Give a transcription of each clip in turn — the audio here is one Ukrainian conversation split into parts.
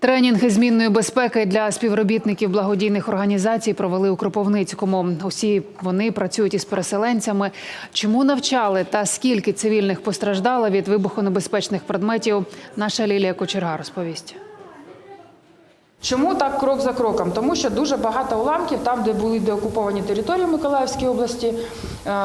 Тренінги змінної безпеки для співробітників благодійних організацій провели у Кропивницькому. Усі вони працюють із переселенцями. Чому навчали та скільки цивільних постраждало від вибухонебезпечних предметів? Наша Лілія Кочерга розповість. Чому так крок за кроком? Тому що дуже багато уламків, там, де були деокуповані території в Миколаївській області,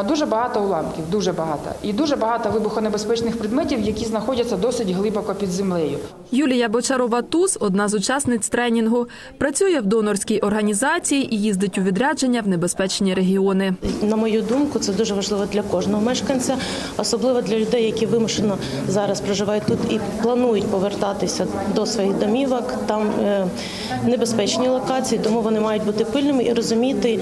дуже багато уламків, дуже багато. І дуже багато вибухонебезпечних предметів, які знаходяться досить глибоко під землею. Юлія Бочарова Туз одна з учасниць тренінгу. Працює в донорській організації і їздить у відрядження в небезпечні регіони. На мою думку, це дуже важливо для кожного мешканця, особливо для людей, які вимушено зараз проживають тут і планують повертатися до своїх домівок. Там е, небезпечні локації, тому вони мають бути пильними і розуміти,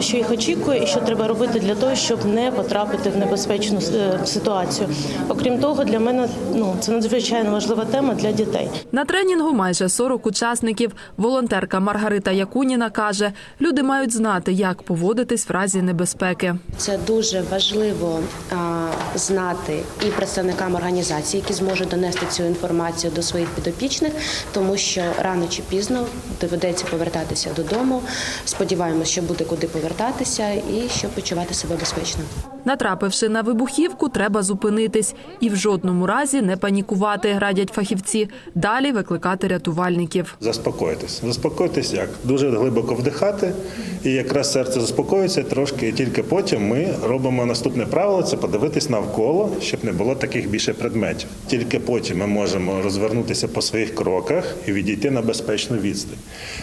що їх очікує, і що треба робити для того, щоб не потрапити в небезпечну е, ситуацію. Окрім того, для мене ну це надзвичайно важлива тема для дітей. На тренінгу майже 40 учасників. Волонтерка Маргарита Якуніна каже, люди мають знати, як поводитись в разі небезпеки. Це дуже важливо а, знати і представникам організації, які зможуть донести цю інформацію до своїх підопічних, тому що рано чи пізно доведеться повертатися додому. Сподіваємося, що буде куди повертатися і щоб почувати себе безпечно. Натрапивши на вибухівку, треба зупинитись і в жодному разі не панікувати, радять фахівці. Далі викликати рятувальників. Заспокойтесь. Заспокойтесь як? Дуже глибоко вдихати, і якраз серце заспокоїться трошки, і тільки потім ми робимо наступне правило це подивитись навколо, щоб не було таких більше предметів. Тільки потім ми можемо розвернутися по своїх кроках і відійти на безпечну відстань.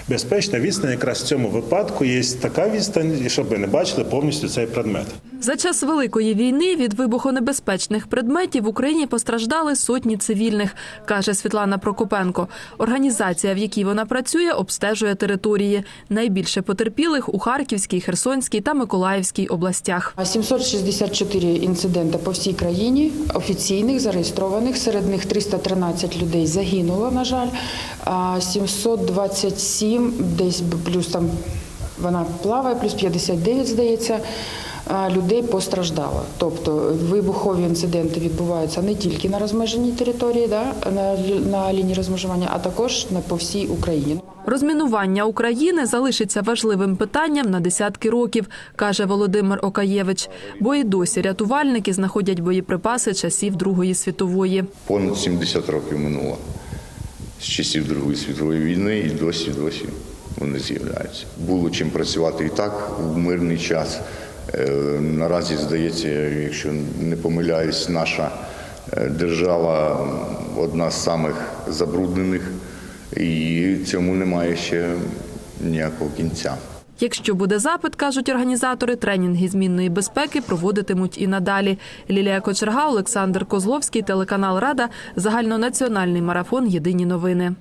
Безпечна відстань якраз в цьому випадку є така відстань, щоб ви не бачили повністю цей предмет. За час великої війни від вибухонебезпечних предметів в Україні постраждали сотні цивільних, каже Світлана Прокопенко. Організація, в якій вона працює, обстежує території. Найбільше потерпілих у Харківській, Херсонській та Миколаївській областях. А 764 інциденти по всій країні офіційних зареєстрованих. Серед них 313 людей загинуло, на жаль. А 727 десь плюс там вона плаває, плюс 59, здається. Людей постраждало. Тобто вибухові інциденти відбуваються не тільки на розмеженій території, да, на, на лінії розмежування, а також на по всій Україні. Розмінування України залишиться важливим питанням на десятки років, каже Володимир Окаєвич. Бо і досі рятувальники знаходять боєприпаси часів Другої світової. Понад 70 років минуло з часів Другої світової війни і досі досі вони з'являються. Було чим працювати і так в мирний час. Е, Наразі здається, якщо не помиляюсь, наша е, держава одна з самих забруднених, і цьому немає ще ніякого кінця. Якщо буде запит, кажуть організатори, тренінги змінної безпеки проводитимуть і надалі. Лілія Кочерга, Олександр Козловський, телеканал Рада, загальнонаціональний марафон Єдині новини.